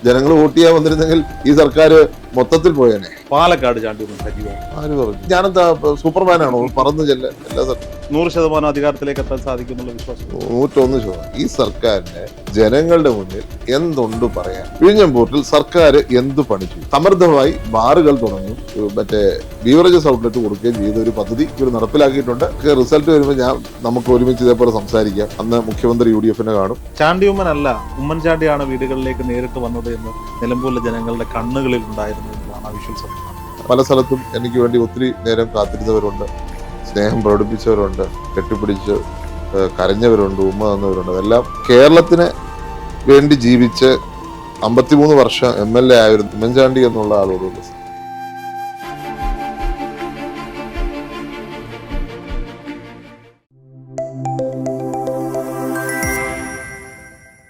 ജനങ്ങൾ വോട്ട് ചെയ്യാൻ വന്നിരുന്നെങ്കിൽ ഈ സർക്കാർ മൊത്തത്തിൽ പോയേനെ. പാലക്കാട് സജീവമാണ് ആര് പറഞ്ഞു? ഞാനെന്താ സൂപ്പർമാനാണോ? പറന്നു ചെല്ല എല്ലാ നൂറ് ശതമാനം അധികാരത്തിലേക്ക് എത്താൻ സാധിക്കുന്നുള്ള വിശ്വാസം. നൂറ്റൊന്ന് ശതമാനം. ഈ സർക്കാരിന് ജനങ്ങളുടെ മുന്നിൽ എന്തുണ്ട് പറയാൻ? പോർട്ടിൽ സർക്കാർ എന്ത് പണിച്ചു സമൃദ്ധമായി ബാറുകൾ തുടങ്ങും. മറ്റേ ബീവറേജസ് ഔട്ട്ലെറ്റ് കൊടുക്കുകയും ചെയ്ത. ഒരു പദ്ധതി ഇവർ നടപ്പിലാക്കിയിട്ടുണ്ട്. റിസൾട്ട് വരുമ്പോൾ ഞാൻ നമുക്ക് ഒരുമിച്ച് ഇതേപോലെ സംസാരിക്കാം. അന്ന് മുഖ്യമന്ത്രി യു ഡി എഫിനെ കാണും. ചാണ്ടിയമ്മൻ അല്ല ഉമ്മൻചാണ്ടിയാണ് വീടുകളിലേക്ക് നേരിട്ട് വന്നത് എന്ന് നിലമ്പൂരിലെ ജനങ്ങളുടെ കണ്ണുകളിൽ ഉണ്ടായിരുന്നു. പല സ്ഥലത്തും എനിക്ക് വേണ്ടി ഒത്തിരി നേരം കാത്തിരുന്നവരുണ്ട് സ്നേഹം പ്രകടിപ്പിച്ചവരുണ്ട് കെട്ടിപ്പിടിച്ച് കരഞ്ഞവരുണ്ട് ഉമ്മ തന്നവരുണ്ട്. അതെല്ലാം കേരളത്തിന് വേണ്ടി ജീവിച്ച് അമ്പത്തിമൂന്ന് വർഷം എം എൽ എ ആയിരുന്നു ഉമ്മൻചാണ്ടി എന്നുള്ള ആളോടുള്ള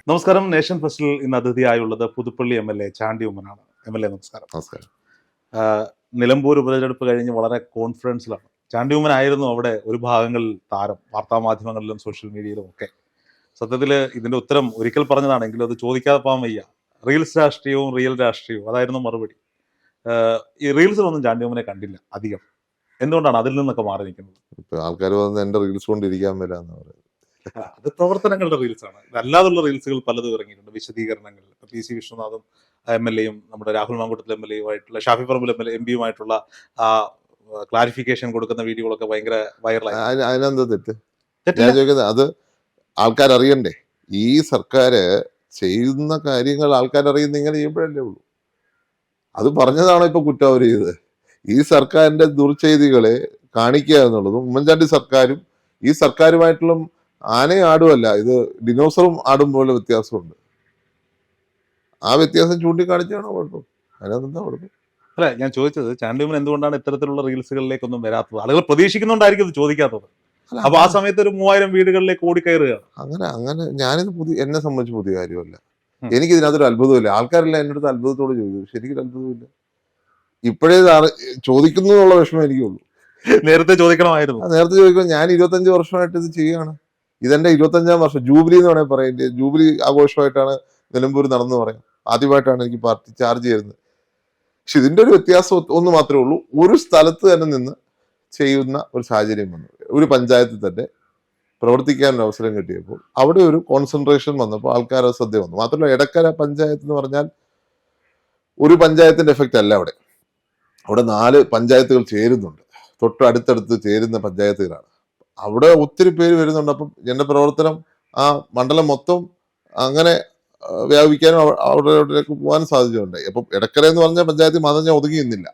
നമസ്കാരം. നേഷൻ ഫെസ്റ്റിൽ ഇന്ന് അതിഥിയായുള്ളത് Puthuppally M L A Chandy ഉമ്മനാണ്. M L A നമസ്കാരം. നമസ്കാരം. നിലമ്പൂർ ഉപതെരഞ്ഞെടുപ്പ് കഴിഞ്ഞ് വളരെ കോൺഫിഡൻസിലാണ്. ചാണ്ടി ഉമ്മനായിരുന്നു അവിടെ ഒരു ഭാഗങ്ങളിൽ താരം വാർത്താമാധ്യമങ്ങളിലും സോഷ്യൽ മീഡിയയിലും ഒക്കെ. സത്യത്തിൽ ഇതിന്റെ ഉത്തരം ഒരിക്കൽ പറഞ്ഞതാണെങ്കിലും അത് ചോദിക്കാതെ പോകാൻ വയ്യ. റീൽസ് രാഷ്ട്രീയവും റിയൽ രാഷ്ട്രീയവും അതായിരുന്നു മറുപടി. ഈ റീൽസിലൊന്നും ചാണ്ടി ഉമ്മനെ കണ്ടില്ല അധികം. എന്തുകൊണ്ടാണ് അതിൽ നിന്നൊക്കെ മാറി നിൽക്കുന്നത്? ആൾക്കാർ വന്ന് എന്റെ റീൽസ് കൊണ്ടിരിക്കാൻ വരാന്ന് പറയുന്നത്. അത് പ്രവർത്തനങ്ങളുടെ റീൽസ് ആണ് അല്ലാതുള്ള റീൽസുകൾ പലതും ഇറങ്ങിയിട്ടുണ്ട്. വിശദീകരണങ്ങൾ ഇപ്പൊ പി സി വിശ്വനാഥും എം എൽ എയും നമ്മുടെ Rahul Mamkootathil M L എയുമായിട്ടുള്ള Shafi Parambil M L M പിയുമായിട്ടുള്ള ആ ക്ലാരിഫിക്കേഷൻ കൊടുക്കുന്ന വീഡിയോകളൊക്കെ ഭയങ്കര വൈറലായി അതിന് അതിനെന്താ തെറ്റ്? ഞാൻ ചോദിക്കുന്നത് അത് ആൾക്കാർ അറിയണ്ടേ ഈ സർക്കാര് ചെയ്യുന്ന കാര്യങ്ങൾ ആൾക്കാർ അറിയുന്ന ഇങ്ങനെ ചെയ്യുമ്പോഴല്ലേ ഉള്ളൂ. അത് പറഞ്ഞതാണോ ഇപ്പൊ കുറ്റം അവർ ചെയ്തത്? ഈ സർക്കാരിന്റെ ദുർചെയ്തികളെ കാണിക്കുക എന്നുള്ളതും ഉമ്മൻചാണ്ടി സർക്കാരും ഈ സർക്കാരുമായിട്ടുള്ള ആനയും ആടുമല്ല ഇത് ഡിനോസറും ആടും പോലെ വ്യത്യാസമുണ്ട്. ആ വ്യത്യാസം ചൂണ്ടിക്കാണിച്ചാണോ കുഴപ്പം? അതിനകത്തെന്താ കുഴപ്പം? അല്ല ഞാൻ ചോദിച്ചത് ചാൻഡിമൻ എന്തുകൊണ്ടാണ് ഇത്തരത്തിലുള്ള റീൽസുകളിലേക്കൊന്നും വരാത്തത്? ആളുകൾ പ്രതീക്ഷിക്കുന്നുണ്ടായിരിക്കും ഇത് ചോദിക്കാത്തത്. അപ്പൊ ആ സമയത്ത് ഒരു മൂവായിരം വീടുകളിലേക്ക് ഓടിക്കയറുകയാണ്. അങ്ങനെ അങ്ങനെ ഞാനിത് പുതിയ എന്നെ സംബന്ധിച്ച് പുതിയ കാര്യമല്ല. എനിക്ക് ഇതിനകത്തൊരു അത്ഭുതമില്ല. ആൾക്കാരെല്ലാം എന്റെ അടുത്ത് അത്ഭുതത്തോട് ചോദിച്ചു ശരിക്കും അത്ഭുതമില്ല. ഇപ്പോഴേ ചോദിക്കുന്നു എന്നുള്ള വിഷമം എനിക്കുള്ളൂ. നേരത്തെ ചോദിക്കണമായിരുന്നു. നേരത്തെ ചോദിക്കണം ഞാൻ ഇരുപത്തഞ്ച് വർഷമായിട്ട് ഇത് ചെയ്യുകയാണ്. ഇതെന്റെ ഇരുപത്തഞ്ചാം വർഷം. ജൂബിലി എന്ന് വേണമെങ്കിൽ പറയാം. ജൂബിലി ആഘോഷമായിട്ടാണ് നിലമ്പൂർ നടന്നു പറയാം ആദ്യമായിട്ടാണ് എനിക്ക് പാർട്ടി ചാർജ് ചെയ്യുന്നത്. പക്ഷെ ഇതിന്റെ ഒരു വ്യത്യാസം ഒന്ന് മാത്രമേ ഉള്ളൂ. ഒരു സ്ഥലത്ത് തന്നെ നിന്ന് ചെയ്യുന്ന ഒരു സാഹചര്യം വന്നു. ഒരു പഞ്ചായത്തിൽ തന്നെ പ്രവർത്തിക്കാൻ ഒരു അവസരം കിട്ടിയപ്പോൾ അവിടെ ഒരു കോൺസെൻട്രേഷൻ വന്നപ്പോൾ ആൾക്കാരുടെ ശ്രദ്ധ വന്നു. മാത്രമല്ല ഇടക്കര പഞ്ചായത്ത് എന്ന് പറഞ്ഞാൽ ഒരു പഞ്ചായത്തിന്റെ എഫക്റ്റ് അല്ല അവിടെ. അവിടെ നാല് പഞ്ചായത്തുകൾ ചേരുന്നുണ്ട്. തൊട്ട് അടുത്തടുത്ത് ചേരുന്ന പഞ്ചായത്തുകളാണ്. അവിടെ ഒത്തിരി പേര് വരുന്നുണ്ട്. അപ്പം എന്റെ പ്രവർത്തനം ആ മണ്ഡലം മൊത്തം അങ്ങനെ വ്യാപിക്കാനും അവിടെ അവിടേക്ക് പോകാനും സാധ്യതയുണ്ട്. അപ്പം എടക്കര എന്ന് പറഞ്ഞ പഞ്ചായത്തിൽ മതം ഞാൻ ഒതുങ്ങി നിന്നില്ല.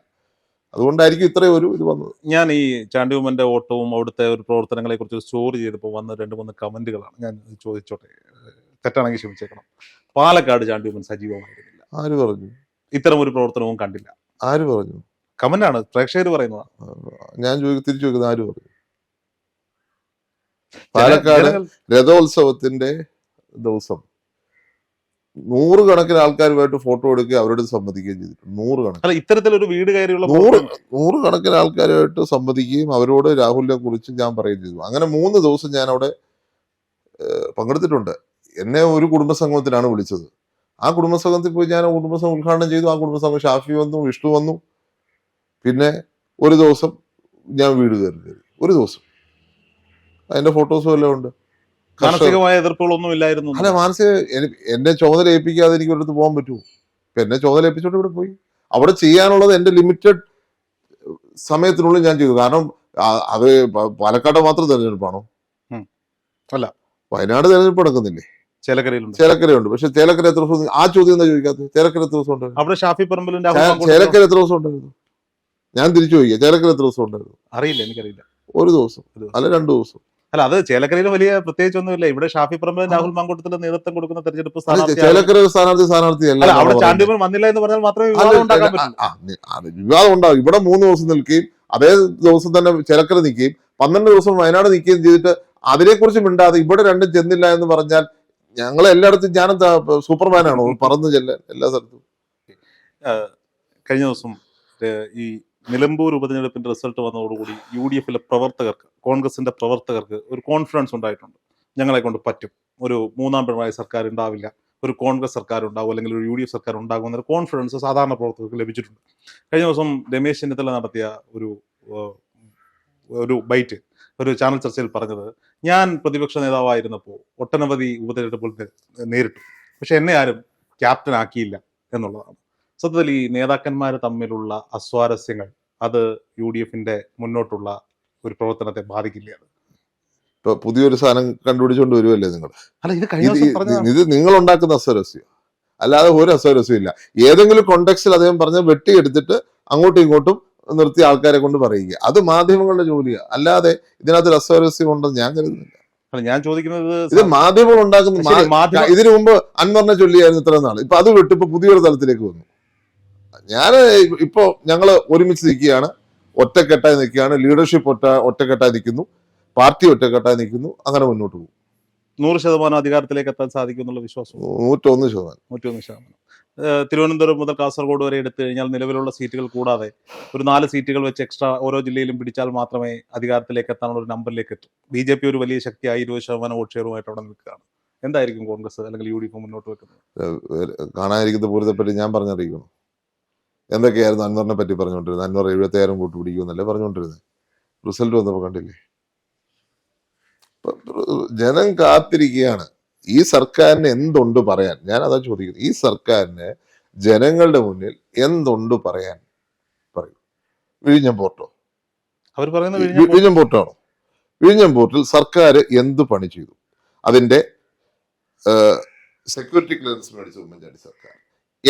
അതുകൊണ്ടായിരിക്കും ഇത്രയും ഒരു ഇത് വന്നത്. ഞാൻ ഈ ചാണ്ടിയുമ്മന്റെ ഓട്ടവും അവിടുത്തെ ഒരു പ്രവർത്തനങ്ങളെ കുറിച്ച് സ്റ്റോറി ചെയ്തപ്പോൾ വന്ന രണ്ട് മൂന്ന് കമന്റുകളാണ് ഞാൻ ചോദിച്ചോട്ടെ. തെറ്റാണെങ്കിൽ ക്ഷമിച്ചേക്കണം. പാലക്കാട് ചാണ്ടിയുമ്മൻ സജീവമായിരുന്നില്ല. ആര് പറഞ്ഞു? ഇത്തരം ഒരു പ്രവർത്തനവും കണ്ടില്ല. ആര് പറഞ്ഞു? കമന്റാണ് പ്രേക്ഷകർ പറയുന്നതാണ്. ഞാൻ തിരിച്ചു ചോദിക്കുന്നത് ആര് പറഞ്ഞു? പാലക്കാട് രഥോത്സവത്തിന്റെ ദിവസം. നൂറുകണക്കിന് ആൾക്കാരുമായിട്ട് ഫോട്ടോ എടുക്കുകയും അവരോട് സംവദിക്കുകയും ചെയ്തിട്ടുണ്ട്. നൂറുകണക്കിന്. അല്ല ഇത്തരത്തിലൊരു വീട് കയറിയുള്ള നൂറ് നൂറുകണക്കിന് ആൾക്കാരുമായിട്ട് സംവദിക്കുകയും അവരോട് രാഹുലിനെ കുറിച്ച് ഞാൻ പറയുകയും ചെയ്തു. അങ്ങനെ മൂന്ന് ദിവസം ഞാൻ അവിടെ പങ്കെടുത്തിട്ടുണ്ട്. എന്നെ ഒരു കുടുംബസംഗമത്തിലാണ് വിളിച്ചത്. ആ കുടുംബസംഘത്തിൽ പോയി ഞാൻ കുടുംബസംഗം കുടുംബസംഘം ഉദ്ഘാടനം ചെയ്തു. ആ കുടുംബസംഘം ഷാഫി വന്നു വിഷ്ണു വന്നു. പിന്നെ ഒരു ദിവസം ഞാൻ വീട് കയറി. ഒരു ദിവസം. അതിന്റെ ഫോട്ടോസും എല്ലാം ഉണ്ട്. മാനസികമായ എതിർപ്പുകളൊന്നും ഇല്ലായിരുന്നു അല്ല മാനസിക എനി- എന്നെ ചുമതല ഏൽപ്പിക്കാതെ എനിക്ക് ഒരിടത്ത് പോകാൻ പറ്റുമോ? ഇപ്പൊ എന്നെ ചുമതല ഏൽപ്പിച്ചോണ്ട് ഇവിടെ പോയി. അവിടെ ചെയ്യാനുള്ളത് എന്റെ ലിമിറ്റഡ് സമയത്തിനുള്ളിൽ ഞാൻ ചെയ്തു. കാരണം അത് പാലക്കാട് മാത്രം തെരഞ്ഞെടുപ്പാണോ? അല്ല. വയനാട് തെരഞ്ഞെടുപ്പ് നടക്കുന്നില്ലേ? ചേലക്കരയിലുണ്ട്. ചേലക്കരയുണ്ട്. പക്ഷെ ചേലക്കര എത്ര ദിവസം ആ ചോദ്യം എന്താ ചോദിക്കാത്തത്? ചേലക്കര എത്ര ദിവസം ഉണ്ടായിരുന്നു? അവിടെ ഷാഫി പറമ്പലിന്റെ ചേലക്കര എത്ര ദിവസം ഉണ്ടായിരുന്നു? ഞാൻ തിരിച്ചു ചോദിക്കാം. ചേലക്കര എത്ര ദിവസം ഉണ്ടായിരുന്നു? അറിയില്ല എനിക്കറിയില്ല. ഒരു ദിവസം. അല്ല രണ്ടു ദിവസം. അല്ല അത് ചേലക്കരയിൽ വലിയ പ്രത്യേകിച്ച് ഒന്നുമില്ല ഇവിടെ ഷാഫി പറമ്പിൽ രാഹുൽ മാങ്കൂട്ടത്തിന്റെ നേതൃത്വം കൊടുക്കുന്ന തെരഞ്ഞെടുപ്പ് ചേലക്കര സ്ഥാനാർത്ഥി സ്ഥാനാർത്ഥി അല്ല. അവിടെ എന്നാണ് വന്നില്ല എന്ന് പറഞ്ഞാൽ മാത്രമേ വിവാദം ഉണ്ടാക്കാൻ പറ്റൂ. വിവാദം ഉണ്ടാവും. ഇവിടെ മൂന്ന് ദിവസം നിൽക്കുകയും അതേ ദിവസം തന്നെ ചേലക്കര നിൽക്കുകയും പന്ത്രണ്ട് ദിവസം വയനാട് നിൽക്കുകയും ചെയ്തിട്ട് അതിനെക്കുറിച്ച് മിണ്ടാതെ ഇവിടെ രണ്ടും ചെന്നില്ല എന്ന് പറഞ്ഞാൽ ഞങ്ങൾ എല്ലായിടത്തും സൂപ്പർമാൻ സൂപ്പർമാനാണോ? പറന്നു ചെല്ലാൻ എല്ലാ സ്ഥലത്തും. കഴിഞ്ഞ ദിവസം ഈ നിലമ്പൂർ ഉപതിരഞ്ഞെടുപ്പിന്റെ റിസൾട്ട് വന്നതോടുകൂടി യു ഡി എഫിലെ പ്രവർത്തകർക്ക് കോൺഗ്രസിന്റെ പ്രവർത്തകർക്ക് ഒരു കോൺഫിഡൻസ് ഉണ്ടായിട്ടുണ്ട്. ഞങ്ങളെ കൊണ്ട് പറ്റും. ഒരു മൂന്നാം പിണറായി സർക്കാർ ഉണ്ടാവില്ല. ഒരു കോൺഗ്രസ് സർക്കാർ ഉണ്ടാവും അല്ലെങ്കിൽ ഒരു യു ഡി എഫ് സർക്കാർ ഉണ്ടാകും എന്നൊരു കോൺഫിഡൻസ് സാധാരണ പ്രവർത്തകർക്ക് ലഭിച്ചിട്ടുണ്ട്. കഴിഞ്ഞ ദിവസം രമേശ് ചെന്നിത്തല നടത്തിയ ഒരു ഒരു ബൈറ്റ് ഒരു ചാനൽ ചർച്ചയിൽ പറഞ്ഞത് ഞാൻ പ്രതിപക്ഷ നേതാവായിരുന്നപ്പോൾ ഒട്ടനവധി ഉപതെരഞ്ഞെടുപ്പുകൾ നേരിട്ടു. പക്ഷെ എന്നെ ആരും ക്യാപ്റ്റൻ ആക്കിയില്ല എന്നുള്ളതാണ്. സത്യത്തിൽ ഈ നേതാക്കന്മാർ തമ്മിലുള്ള അസ്വാരസ്യങ്ങൾ അത് യു ഡി എഫിന്റെ മുന്നോട്ടുള്ള ഒരു പ്രവർത്തനത്തെ ബാധിക്കില്ല. ഇപ്പൊ പുതിയൊരു സാധനം കണ്ടുപിടിച്ചോണ്ട് വരുമല്ലേ നിങ്ങൾ? അല്ല ഇത് കഴിഞ്ഞ ഇത് നിങ്ങൾ ഉണ്ടാക്കുന്ന അസ്വരസ്യം. അല്ലാതെ ഒരു അസ്വരസ്യം ഇല്ല. ഏതെങ്കിലും കോണ്ടെക്സ്റ്റിൽ അദ്ദേഹം പറഞ്ഞ വെട്ടിയെടുത്തിട്ട് അങ്ങോട്ടും ഇങ്ങോട്ടും നിർത്തി ആൾക്കാരെ കൊണ്ട് പറയുക. അത് മാധ്യമങ്ങളുടെ ജോലിയാണ് അല്ലാതെ ഇതിനകത്ത് ഒരു അസ്വരസ്യം ഉണ്ടെന്ന് ഞാൻ കരുതുന്നില്ല. ഞാൻ ചോദിക്കുന്നത് ഇത് മാധ്യമങ്ങൾ ഉണ്ടാക്കുന്ന ഇതിനു മുമ്പ് അൻവറിനെ ചൊല്ലിയായിരുന്നു ഇത്ര നാൾ ഇപ്പൊ അത് വിട്ടിപ്പോ പുതിയൊരു തലത്തിലേക്ക് വന്നു. ഞാൻ ഇപ്പോ ഞങ്ങൾ ഒരുമിച്ച് നിൽക്കുകയാണ്. ഒറ്റക്കെട്ടായി നിൽക്കുകയാണ്. ലീഡർഷിപ്പ് ഒറ്റ ഒറ്റക്കെട്ടായി നിൽക്കുന്നു. പാർട്ടി ഒറ്റക്കെട്ടായി നിൽക്കുന്നു. അങ്ങനെ മുന്നോട്ട് പോകും. നൂറ് ശതമാനം അധികാരത്തിലേക്ക് എത്താൻ സാധിക്കും എന്നുള്ള വിശ്വാസം. നൂറ്റൊന്ന് ശതമാനം. നൂറ്റൊന്ന് ശതമാനം. തിരുവനന്തപുരം മുതൽ കാസർഗോഡ് വരെ എടുത്തു കഴിഞ്ഞാൽ നിലവിലുള്ള സീറ്റുകൾ കൂടാതെ ഒരു നാല് സീറ്റുകൾ വെച്ച് എക്സ്ട്രാ ഓരോ ജില്ലയിലും പിടിച്ചാൽ മാത്രമേ അധികാരത്തിലേക്ക് എത്താനുള്ള ഒരു നമ്പറിലേക്ക് എത്തൂ. ബി ജെ പി ഒരു വലിയ ശക്തിയായി ഇരുപത് ശതമാനം വോട്ട് ഷെയറുമായിട്ട് അവിടെ നിൽക്കുകയാണ്. എന്തായിരിക്കും കോൺഗ്രസ് അല്ലെങ്കിൽ യു ഡി എഫ് മുന്നോട്ട് വെക്കുന്നത്? കാണാതിരിക്കുന്ന പൂരിതപ്പെട്ട് ഞാൻ പറഞ്ഞറിയിക്കണം? എന്തൊക്കെയായിരുന്നു അൻവറിനെ പറ്റി പറഞ്ഞുകൊണ്ടിരുന്നത്? അൻവർ എഴുപത്തയ്യായിരം കൂട്ടി പിടിക്കുമെന്നല്ലേ പറഞ്ഞുകൊണ്ടിരുന്നത്? റിസൾട്ട് വന്നപ്പോൾ കണ്ടില്ലേ? ജനം കാത്തിരിക്കുകയാണ്. ഈ സർക്കാരിന് എന്തുണ്ട് പറയാൻ? ഞാൻ അതാ ചോദിക്കുന്നത്. ഈ സർക്കാരിന് ജനങ്ങളുടെ മുന്നിൽ എന്തുണ്ട് പറയാൻ പറയൂ. വിഴിഞ്ഞം പോർട്ടോ? അവർ പറയുന്നത് വിഴിഞ്ഞം പോർട്ടാണോ? വിഴിഞ്ഞം പോർട്ടിൽ സർക്കാർ എന്ത് പണി ചെയ്തു? അതിന്റെ സെക്യൂരിറ്റി ക്ലിയറൻസ് മേടിച്ചു ഉമ്മൻചാണ്ടി സർക്കാർ.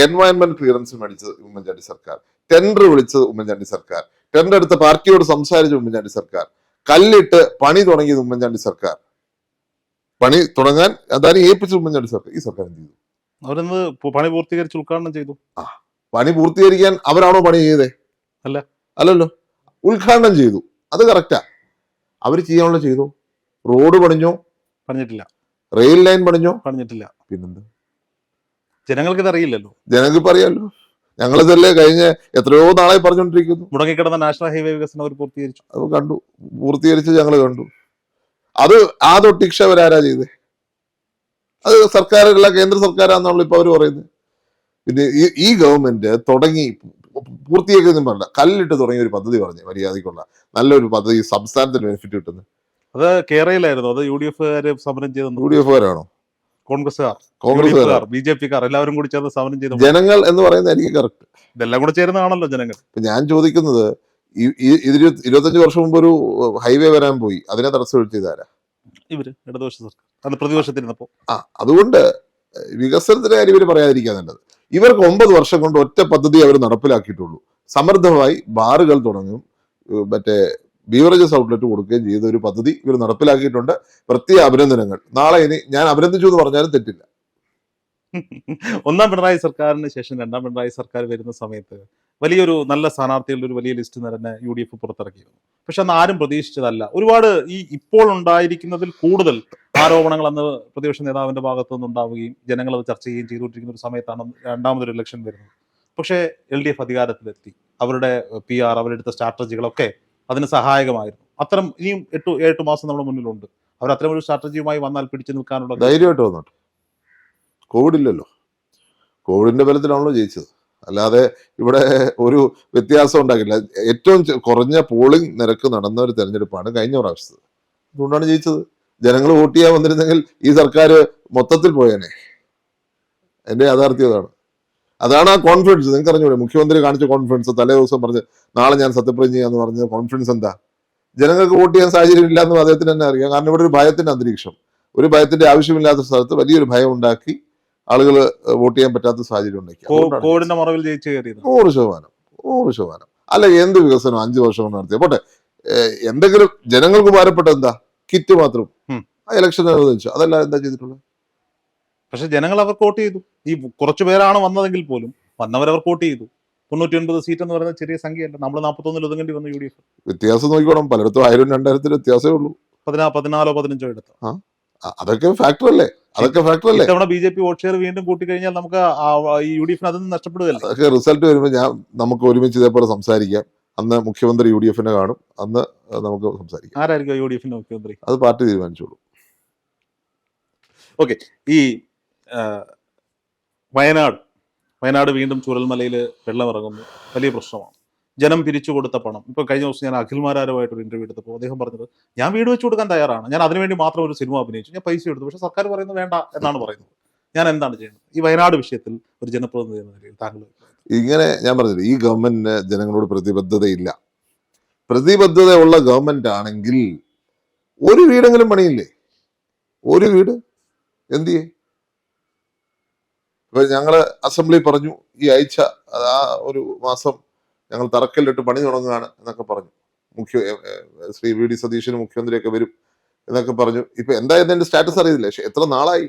എൻവയൺമെന്റ് ക്ലിയറൻസ് മേടിച്ചത് ഉമ്മൻചാണ്ടി സർക്കാർ. ടെൻഡർ വിളിച്ചത് ഉമ്മൻചാണ്ടി സർക്കാർ. ടെൻഡർ എടുത്ത പാർട്ടിയോട് സംസാരിച്ച ഉമ്മൻചാണ്ടി സർക്കാർ. കല്ലിട്ട് പണി തുടങ്ങിയത് ഉമ്മൻചാണ്ടി സർക്കാർ. പണി തുടങ്ങാൻ അതായത് ഏൽപ്പിച്ചത് ഉമ്മൻചാണ്ടി സർക്കാർ. ഈ സർക്കാർ എന്ത് ചെയ്തു? അവരൊന്ന് പണി പൂർത്തീകരിച്ച് ഉദ്ഘാടനം ചെയ്തു? ആ പണി പൂർത്തീകരിക്കാൻ അവരാണോ പണി ചെയ്തേ? അല്ല. അല്ലല്ലോ. ഉദ്ഘാടനം ചെയ്തു. അത് കറക്റ്റാ അവർ ചെയ്യാനുള്ള ചെയ്തു. റോഡ് പണിഞ്ഞോ? പണിഞ്ഞിട്ടില്ല. റെയിൽ ലൈൻ പണിഞ്ഞോ? പണിഞ്ഞിട്ടില്ല. പിന്നെന്താ? ജനങ്ങൾക്ക് ഇത് അറിയില്ലല്ലോ ജനങ്ങൾക്ക് അറിയാമല്ലോ ഞങ്ങളിതല്ലേ കഴിഞ്ഞ എത്രയോ നാളെ പറഞ്ഞുകൊണ്ടിരിക്കുന്നു. മുടങ്ങിക്കിടന്ന നാഷണൽ ഹൈവേ വികസനം അവർ പൂർത്തീകരിച്ചു. അത് കണ്ടു. പൂർത്തീകരിച്ച് ഞങ്ങൾ കണ്ടു. അത് ആ തൊട്ടിക്ഷ അവരാരാ ചെയ്തേ? അത് സർക്കാരല്ല കേന്ദ്ര സർക്കാരാണെന്നാണല്ലോ ഇപ്പൊ അവർ പറയുന്നത് പിന്നെ ഈ ഈ ഗവൺമെന്റ് തുടങ്ങി പൂർത്തിയാക്കിയതും പറഞ്ഞ കല്ലിട്ട് തുടങ്ങിയ ഒരു പദ്ധതി പറഞ്ഞു മര്യാദയ്ക്കുള്ള നല്ലൊരു പദ്ധതി സംസ്ഥാനത്തിന് ബെനിഫിറ്റ് കിട്ടുന്നത് അത് കേരളയിലായിരുന്നു. അത് യു ഡി എഫ് സമരം ചെയ്തു യു ഡി എഫുകാരാണോ? കോൺഗ്രസ്സുകാർ കോൺഗ്രസ്സുകാർ. ബി ജെ പിക്കാർ എല്ലാവരും കൂടി ചേർന്ന് സമരം ചെയ്തു ജനങ്ങൾ എന്ന് പറയുന്നത് എനിക്ക് കറക്റ്റ് ഇതെല്ലാം കൂടെ ചേരുന്നതാണല്ലോ ജനങ്ങൾ. ഞാൻ ചോദിക്കുന്നത് ഈ- ഇതിന് ഇരുപത്തഞ്ച് വർഷം മുമ്പ് ഒരു ഹൈവേ വരാൻ പോയി അതിനെ തടസ്സം ഒഴിച്ചതാരാ ഇവർ ഇടതുപക്ഷ സർക്കാർ. അത് പ്രതിപക്ഷത്തിരുന്നപ്പോ. ആ അതുകൊണ്ട് വികസനത്തിന്റെ കാര്യം ഇവർ പറയാതിരിക്കാൻ നല്ലത്. ഇവർക്ക് ഒമ്പത് വർഷം കൊണ്ട് ഒറ്റ പദ്ധതി അവർ നടപ്പിലാക്കിയിട്ടുള്ളൂ. സമൃദ്ധമായി ബാറുകൾ തുടങ്ങും മറ്റേ ബീവറേജസ് ഔട്ട്ലെറ്റ് കൊടുക്കുകയും ചെയ്ത. ഒരു പദ്ധതി ഇവർ നടപ്പിലാക്കിയിട്ടുണ്ട്. പ്രത്യേക അഭിനന്ദനങ്ങൾ. നാളെ ഇനി ഞാൻ അഭിനന്ദിച്ചു എന്ന് പറഞ്ഞാലും തെറ്റില്ല. ഒന്നാം പിണറായി സർക്കാരിന് ശേഷം രണ്ടാം പിണറായി സർക്കാർ വരുന്ന സമയത്ത് വലിയൊരു നല്ല സ്ഥാനാർത്ഥികളുടെ ഒരു വലിയ ലിസ്റ്റ് തന്നെ യു ഡി എഫ് പുറത്തിറക്കിയിരുന്നു. പക്ഷെ അന്ന് ആരും പ്രതീക്ഷിച്ചതല്ല. ഒരുപാട് ഈ ഇപ്പോൾ ഉണ്ടായിരിക്കുന്നതിൽ കൂടുതൽ ആരോപണങ്ങൾ അന്ന് പ്രതിപക്ഷ നേതാവിന്റെ ഭാഗത്തു നിന്നുണ്ടാവുകയും ജനങ്ങൾ അത് ചർച്ച ചെയ്യുകയും ചെയ്തുകൊണ്ടിരിക്കുന്ന ഒരു സമയത്താണ് രണ്ടാമതൊരു ഇലക്ഷൻ വരുന്നത്. പക്ഷേ എൽ ഡി എഫ് അധികാരത്തിലെത്തി. അവരുടെ പി ആർ അവരെടുത്ത സ്ട്രാറ്റജികളൊക്കെ അതിന് സഹായകമായിരുന്നു. അത്തരം ഇനിയും എട്ട് എട്ട് മാസം നമ്മുടെ മുന്നിലുണ്ട്. അവർ അത്തരം ഒരു സ്ട്രാറ്റജിയുമായി വന്നാൽ പിടിച്ചു നിൽക്കാനുള്ള ധൈര്യമായിട്ട് വന്നോട്ടെ കോവിഡ് ഇല്ലല്ലോ കോവിഡിന്റെ ബലത്തിലാണല്ലോ ജയിച്ചത്. അല്ലാതെ ഇവിടെ ഒരു വ്യത്യാസം ഉണ്ടാക്കില്ല ഏറ്റവും കുറഞ്ഞ പോളിംഗ് നിരക്ക് നടന്ന ഒരു തെരഞ്ഞെടുപ്പാണ് കഴിഞ്ഞ പ്രാവശ്യത്ത്. അതുകൊണ്ടാണ് ജയിച്ചത്. ജനങ്ങൾ വോട്ട് ചെയ്യാൻ വന്നിരുന്നെങ്കിൽ ഈ സർക്കാർ മൊത്തത്തിൽ പോയേനെ. എന്റെ യാഥാർത്ഥ്യം അതാണ് അതാണ് ആ കോൺഫിഡൻസ് നിങ്ങൾക്ക് അറിഞ്ഞൂടെ? മുഖ്യമന്ത്രി കാണിച്ച കോൺഫിഡൻസ് തലേ ദിവസം പറഞ്ഞ് നാളെ ഞാൻ സത്യപ്രതിജ്ഞ എന്ന് പറഞ്ഞ കോൺഫിഡൻസ് എന്താ? ജനങ്ങൾക്ക് വോട്ട് ചെയ്യാൻ സാഹചര്യം ഇല്ലാന്ന് അദ്ദേഹത്തിന് തന്നെ അറിയാം. കാരണം ഇവിടെ ഒരു ഭയത്തിന്റെ അന്തരീക്ഷം. ഒരു ഭയത്തിന്റെ ആവശ്യമില്ലാത്ത സ്ഥലത്ത് വലിയൊരു ഭയം ഉണ്ടാക്കി ആളുകൾ വോട്ട് ചെയ്യാൻ പറ്റാത്ത സാഹചര്യം ഉണ്ടാക്കി. നൂറ് ശതമാനം. നൂറ് ശതമാനം. അല്ല എന്ത് വികസനം? അഞ്ചു വർഷം കൊണ്ട് നടത്തിയ പോട്ടെ. എന്തെങ്കിലും ജനങ്ങൾക്ക് ഉപകാരപ്പെട്ട എന്താ? കിറ്റ് മാത്രം. ആ ഇലക്ഷൻ അനുവദിച്ചു അതല്ല എന്താ ചെയ്തിട്ടുള്ളത്? പക്ഷെ ജനങ്ങൾ അവർക്ക് വോട്ട് ചെയ്തു. ഈ കുറച്ചു പേരാണ് വന്നതെങ്കിൽ പോലും വന്നവരവർ വോട്ട് ചെയ്തു. തൊണ്ണൂറ്റി ഒൻപത് സീറ്റ് എന്ന് പറയുന്ന ചെറിയ സംഖ്യയല്ല. നമ്മൾ നാൽപ്പത്തൊന്നിൽ ഒതുങ്ങേണ്ടി വന്നു യു ഡി എഫ് വ്യത്യാസം നോക്കിക്കോണം. പലയിടത്തും ആയിരം രണ്ടായിരത്തിൽ വ്യത്യാസമേ ഉള്ളൂ. പതിനാ പതിനാലോ പതിനഞ്ചോ എടുത്ത് അതൊക്കെ ഫാക്ടർ അല്ലേ? അതൊക്കെ ഫാക്ടർ അല്ലേ? നമ്മുടെ B J P vote share വീണ്ടും കൂട്ടിക്കഴിഞ്ഞാൽ നമുക്ക് യു ഡി എഫിന് അതൊന്നും നഷ്ടപ്പെടുകയല്ലേ? അതൊക്കെ റിസൾട്ട് വരുമ്പോൾ ഞാൻ നമുക്ക് ഒരുമിച്ച് ഇതേപോലെ സംസാരിക്കാം. അന്ന് മുഖ്യമന്ത്രി യു ഡി എഫിനെ കാണും. അന്ന് നമുക്ക് സംസാരിക്കാം. ആരായിരിക്കും യു ഡി എഫിന്റെ മുഖ്യമന്ത്രി? അത് പാർട്ടി തീരുമാനിച്ചോളൂ. ഓക്കെ ഈ വയനാട്. വയനാട് വീണ്ടും ചുരൽമലയിൽ വെള്ളമിറങ്ങുന്നു. വലിയ പ്രശ്നമാണ്. ജനം പിരിച്ചു കൊടുത്ത പണം. ഇപ്പൊ കഴിഞ്ഞ ദിവസം ഞാൻ അഖിൽമാരാരുമായിട്ട് ഒരു ഇന്റർവ്യൂ എടുത്തപ്പോൾ അദ്ദേഹം പറഞ്ഞത് ഞാൻ വീട് വെച്ച് കൊടുക്കാൻ തയ്യാറാണ്. ഞാൻ അതിനുവേണ്ടി മാത്രം ഒരു സിനിമ അഭിനയിച്ചു. ഞാൻ പൈസ എടുത്തു. പക്ഷെ സർക്കാർ പറയുന്നത് വേണ്ട എന്നാണ് പറയുന്നത്. ഞാൻ എന്താണ് ചെയ്യുന്നത് ഈ വയനാട് വിഷയത്തിൽ ഒരു ജനപ്രതിനിധി എന്ന നിലയിൽ താങ്കൾ ഇങ്ങനെ ഞാൻ പറഞ്ഞില്ല ഈ ഗവൺമെന്റിന് ജനങ്ങളോട് പ്രതിബദ്ധതയില്ല. പ്രതിബദ്ധതയുള്ള ഗവൺമെന്റ് ആണെങ്കിൽ ഒരു വീടെങ്കിലും പണിയില്ലേ? ഒരു വീട്? എന്തിയേ ഇപ്പൊ ഞങ്ങൾ അസംബ്ലി പറഞ്ഞു ഈ ആഴ്ച ആ ഒരു മാസം ഞങ്ങൾ തറക്കല്ലിട്ട് പണി തുടങ്ങുകയാണ് എന്നൊക്കെ പറഞ്ഞു. മുഖ്യ ശ്രീ വി ഡി സതീശന് മുഖ്യമന്ത്രിയൊക്കെ വരും എന്നൊക്കെ പറഞ്ഞു. ഇപ്പൊ എന്തായിരുന്നു എന്റെ സ്റ്റാറ്റസ് അറിയില്ല പക്ഷെ എത്ര നാളായി?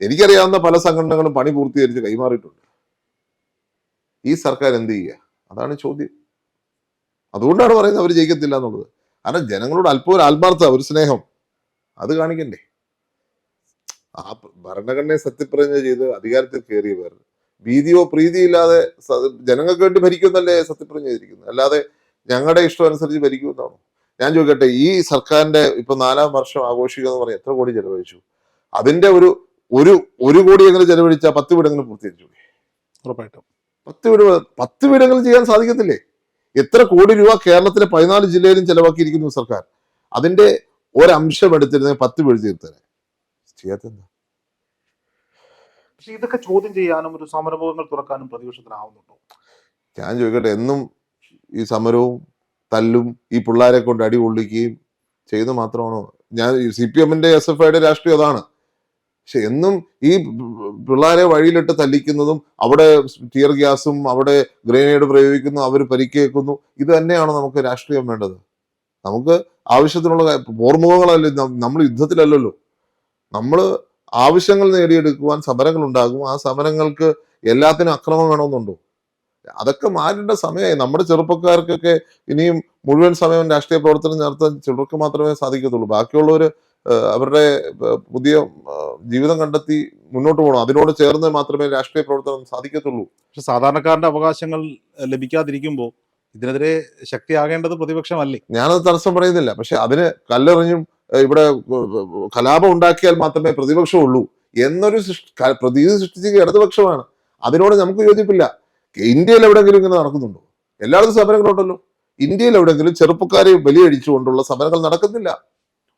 എനിക്കറിയാവുന്ന പല സംഘടനകളും പണി പൂർത്തീകരിച്ച് കൈമാറിയിട്ടുണ്ട്. ഈ സർക്കാർ എന്ത് ചെയ്യുക അതാണ് ചോദ്യം. അതുകൊണ്ടാണ് പറയുന്നത് അവർ ജയിക്കത്തില്ല എന്നുള്ളത്. കാരണം ജനങ്ങളോട് അല്പം ഒരു ആത്മാർത്ഥ ഒരു സ്നേഹം. അത് കാണിക്കണ്ടേ? ആ ഭരണഘടനയെ സത്യപ്രതിജ്ഞ ചെയ്ത് അധികാരത്തിൽ കയറിയവർ ഭീതിയോ പ്രീതിയില്ലാതെ ഇല്ലാതെ ജനങ്ങൾക്ക് വേണ്ടി ഭരിക്കുമെന്നല്ലേ സത്യപ്രതിജ്ഞ ചെയ്തിരിക്കുന്നത്? അല്ലാതെ ഞങ്ങളുടെ ഇഷ്ടം അനുസരിച്ച് ഭരിക്കുമെന്നാണോ? ഞാൻ ചോദിക്കട്ടെ ഈ സർക്കാരിന്റെ ഇപ്പൊ നാലാം വർഷം ആഘോഷിക്കുക എന്ന് പറഞ്ഞ എത്ര കോടി ചെലവഴിച്ചു? അതിന്റെ ഒരു ഒരു ഒരു കോടി എങ്ങനെ ചെലവഴിച്ചാൽ പത്ത് വീടെങ്കിലും പൂർത്തീകരിച്ചു? ഉറപ്പായിട്ടും. പത്ത് വീട് പത്ത് വീടെങ്കിലും ചെയ്യാൻ സാധിക്കത്തില്ലേ? എത്ര കോടി രൂപ കേരളത്തിലെ പതിനാല് ജില്ലയിലും ചെലവാക്കിയിരിക്കുന്നു സർക്കാർ? അതിന്റെ ഒരംശം എടുത്തിരുന്നെങ്കിൽ പത്ത് വീട് തീർത്തേനെ ചെയ്യാത്തെന്താ പക്ഷെ ഇതൊക്കെ ചോദ്യം ചെയ്യാനും ഒരു സമരമുഖങ്ങൾ തുറക്കാനും പ്രതിപക്ഷത്തിനാവുന്നുണ്ടോ? ഞാൻ ചോദിക്കട്ടെ എന്നും ഈ സമരവും തല്ലും ഈ പിള്ളേരെ കൊണ്ട് അടി കൊള്ളിക്കുകയും ചെയ്ത് മാത്രമാണോ? ഞാൻ സി പി എമ്മിന്റെ എസ് എഫ് ഐയുടെ രാഷ്ട്രീയം അതാണ്. പക്ഷെ എന്നും ഈ പിള്ളേരെ വഴിയിലിട്ട് തല്ലിക്കുന്നതും അവിടെ ടിയർ ഗ്യാസും അവിടെ ഗ്രനേഡ് പ്രയോഗിക്കുന്നു അവർ പരിക്കേക്കുന്നു ഇത് തന്നെയാണോ നമുക്ക് രാഷ്ട്രീയം വേണ്ടത്? നമുക്ക് ആവശ്യത്തിനുള്ള പോർമുഖങ്ങളല്ലേ നമ്മൾ യുദ്ധത്തിലല്ലല്ലോ. നമ്മൾ ആവശ്യങ്ങൾ നേടിയെടുക്കുവാൻ സമരങ്ങൾ ഉണ്ടാകും ആ സമരങ്ങൾക്ക് എല്ലാത്തിനും അക്രമം വേണമെന്നുണ്ടോ? അതൊക്കെ മാറേണ്ട സമയമായി. നമ്മുടെ ചെറുപ്പക്കാർക്കൊക്കെ ഇനിയും മുഴുവൻ സമയം രാഷ്ട്രീയ പ്രവർത്തനം നടത്താൻ ചിലർക്ക് മാത്രമേ സാധിക്കത്തുള്ളൂ. ബാക്കിയുള്ളവർ അവരുടെ പുതിയ ജീവിതം കണ്ടെത്തി മുന്നോട്ട് പോകണം. അതിനോട് ചേർന്ന് മാത്രമേ രാഷ്ട്രീയ പ്രവർത്തനം സാധിക്കത്തുള്ളൂ. പക്ഷെ സാധാരണക്കാരന്റെ അവകാശങ്ങൾ ലഭിക്കാതിരിക്കുമ്പോൾ ഇതിനെതിരെ ശക്തിയാകേണ്ടത് പ്രതിപക്ഷമല്ലേ? ഞാനത് തടസ്സം പറയുന്നില്ല. പക്ഷെ അതിന് കല്ലെറിഞ്ഞും ഇവിടെ കലാപം ഉണ്ടാക്കിയാൽ മാത്രമേ പ്രതിപക്ഷമുള്ളൂ എന്നൊരു പ്രതീതി സൃഷ്ടിച്ച ഇടതുപക്ഷമാണ്. അതിനോട് നമുക്ക് യോജിപ്പില്ല. ഇന്ത്യയിൽ എവിടെയെങ്കിലും ഇങ്ങനെ നടക്കുന്നുണ്ടോ? എല്ലായിടത്തും സമരങ്ങളുണ്ടല്ലോ. ഇന്ത്യയിൽ എവിടെയെങ്കിലും ചെറുപ്പക്കാരെ ബലിയടിച്ചുകൊണ്ടുള്ള സമരങ്ങൾ നടക്കുന്നില്ല.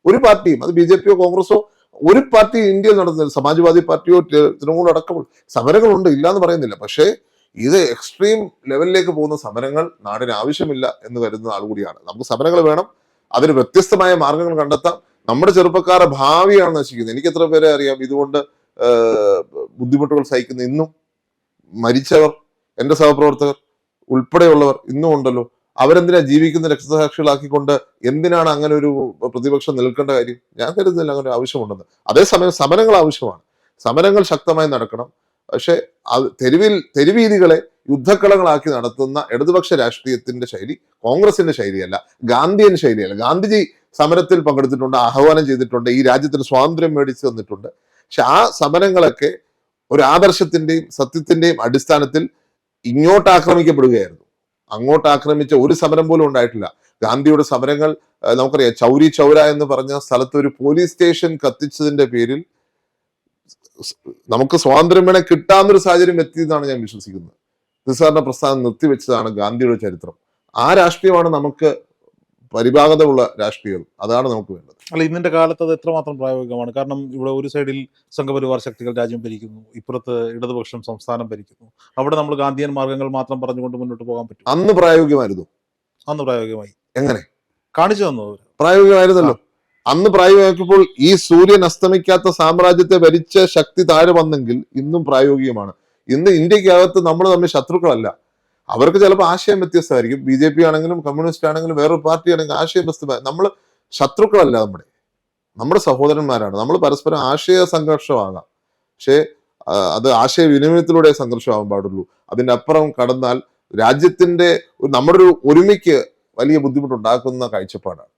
ഒരു പാർട്ടിയും അത് ബി ജെ പിയോ കോൺഗ്രസോ ഒരു പാർട്ടി ഇന്ത്യയിൽ നടത്തുന്നില്ല. സമാജ്വാദി പാർട്ടിയോ തൃണമൂൽ അടക്കമുള്ള സമരങ്ങളുണ്ട് ഇല്ല എന്ന് പറയുന്നില്ല. പക്ഷേ ഇത് എക്സ്ട്രീം ലെവലിലേക്ക് പോകുന്ന സമരങ്ങൾ നാടിന് ആവശ്യമില്ല എന്ന് കരുതുന്ന ആൾ കൂടിയാണ്. നമുക്ക് സമരങ്ങൾ വേണം അതിന് വ്യത്യസ്തമായ മാർഗങ്ങൾ കണ്ടെത്താം നമ്മുടെ ചെറുപ്പക്കാരുടെ ഭാവിയാണ് നശിക്കുന്നത്. എനിക്ക് എത്ര പേരെ അറിയാം? ഇതുകൊണ്ട് ബുദ്ധിമുട്ടുകൾ സഹിക്കുന്ന ഇന്നും മരിച്ചവർ എന്റെ സഹപ്രവർത്തകർ ഉൾപ്പെടെയുള്ളവർ ഇന്നും ഉണ്ടല്ലോ. അവരെന്തിനാ ജീവിക്കുന്ന രക്തസാക്ഷികളാക്കിക്കൊണ്ട് എന്തിനാണ് അങ്ങനെ ഒരു പ്രതിപക്ഷം നിൽക്കേണ്ട കാര്യം? ഞാൻ കരുതുന്നില്ല അങ്ങനെ ആവശ്യമുണ്ടെന്ന്. അതേസമയം സമരങ്ങൾ ആവശ്യമാണ്. സമരങ്ങൾ ശക്തമായി നടക്കണം. പക്ഷെ തെരുവിൽ തെരുവീതികളെ യുദ്ധക്കളങ്ങളാക്കി നടത്തുന്ന ഇടതുപക്ഷ രാഷ്ട്രീയത്തിന്റെ ശൈലി കോൺഗ്രസിന്റെ ശൈലിയല്ല ഗാന്ധിയൻ ശൈലിയല്ല. ഗാന്ധിജി സമരത്തിൽ പങ്കെടുത്തിട്ടുണ്ട് ആഹ്വാനം ചെയ്തിട്ടുണ്ട് ഈ രാജ്യത്തിന് സ്വാതന്ത്ര്യം മേടിച്ചു തന്നിട്ടുണ്ട്. പക്ഷെ ആ സമരങ്ങളൊക്കെ ഒരു ആദർശത്തിന്റെയും സത്യത്തിന്റെയും അടിസ്ഥാനത്തിൽ ഇങ്ങോട്ട് ആക്രമിക്കപ്പെടുകയായിരുന്നു അങ്ങോട്ട് ആക്രമിച്ച ഒരു സമരം പോലും ഉണ്ടായിട്ടില്ല. ഗാന്ധിയുടെ സമരങ്ങൾ നമുക്കറിയാം ചൗരി ചൗര എന്ന് പറഞ്ഞ സ്ഥലത്ത് ഒരു പോലീസ് സ്റ്റേഷൻ കത്തിച്ചതിന്റെ പേരിൽ നമുക്ക് സ്വാതന്ത്ര്യം വേണേ കിട്ടാവുന്നൊരു സാഹചര്യം എത്തിയെന്നാണ് ഞാൻ വിശ്വസിക്കുന്നത്. നിസ്സാരണ പ്രസ്ഥാനം നിർത്തിവെച്ചതാണ് ഗാന്ധിയുടെ ചരിത്രം. ആ രാഷ്ട്രീയമാണ് നമുക്ക് പരിഭാഗതമുള്ള രാഷ്ട്രീയം അതാണ് നമുക്ക് വേണ്ടത്. അല്ല ഇന്നിന്റെ കാലത്ത് അത് എത്രമാത്രം പ്രായോഗികമാണ്? കാരണം ഇവിടെ ഒരു സൈഡിൽ സംഘപരിവാർ ശക്തികൾ രാജ്യം ഭരിക്കുന്നു ഇപ്പുറത്ത് ഇടതുപക്ഷം സംസ്ഥാനം ഭരിക്കുന്നു. അവിടെ നമ്മൾ ഗാന്ധിയൻ മാർഗങ്ങൾ മാത്രം പറഞ്ഞുകൊണ്ട് മുന്നോട്ട് പോകാൻ പറ്റും. അന്ന് പ്രായോഗികമായിരുന്നു. അന്ന് പ്രായോഗികമായി. എങ്ങനെ? കാണിച്ചു തന്നു പ്രായോഗികമായിരുന്നല്ലോ. അന്ന് പ്രായോഗികമാക്കിയപ്പോൾ ഈ സൂര്യൻ അസ്തമിക്കാത്ത സാമ്രാജ്യത്തെ ഭരിച്ച ശക്തി താഴെ വന്നെങ്കിൽ ഇന്നും പ്രായോഗികമാണ്. ഇന്ന് ഇന്ത്യക്കകത്ത് നമ്മൾ തമ്മിൽ ശത്രുക്കളല്ല. അവർക്ക് ചിലപ്പോൾ ആശയം വ്യത്യസ്തമായിരിക്കും. ബി ജെ പി ആണെങ്കിലും കമ്മ്യൂണിസ്റ്റ് ആണെങ്കിലും വേറൊരു പാർട്ടി ആണെങ്കിലും ആശയം വ്യത്യസ്തമായി നമ്മൾ ശത്രുക്കളല്ല നമ്മുടെ. നമ്മുടെ സഹോദരന്മാരാണ്. നമ്മൾ പരസ്പരം ആശയ സംഘർഷമാകാം. പക്ഷേ അത് ആശയവിനിമയത്തിലൂടെ സംഘർഷമാകാൻ പാടുള്ളൂ. അതിന്റെ അപ്പുറം കടന്നാൽ രാജ്യത്തിന്റെ നമ്മുടെ ഒരു ഒരുമയ്ക്ക് വലിയ ബുദ്ധിമുട്ടുണ്ടാക്കുന്ന കാഴ്ചപ്പാടാണ്.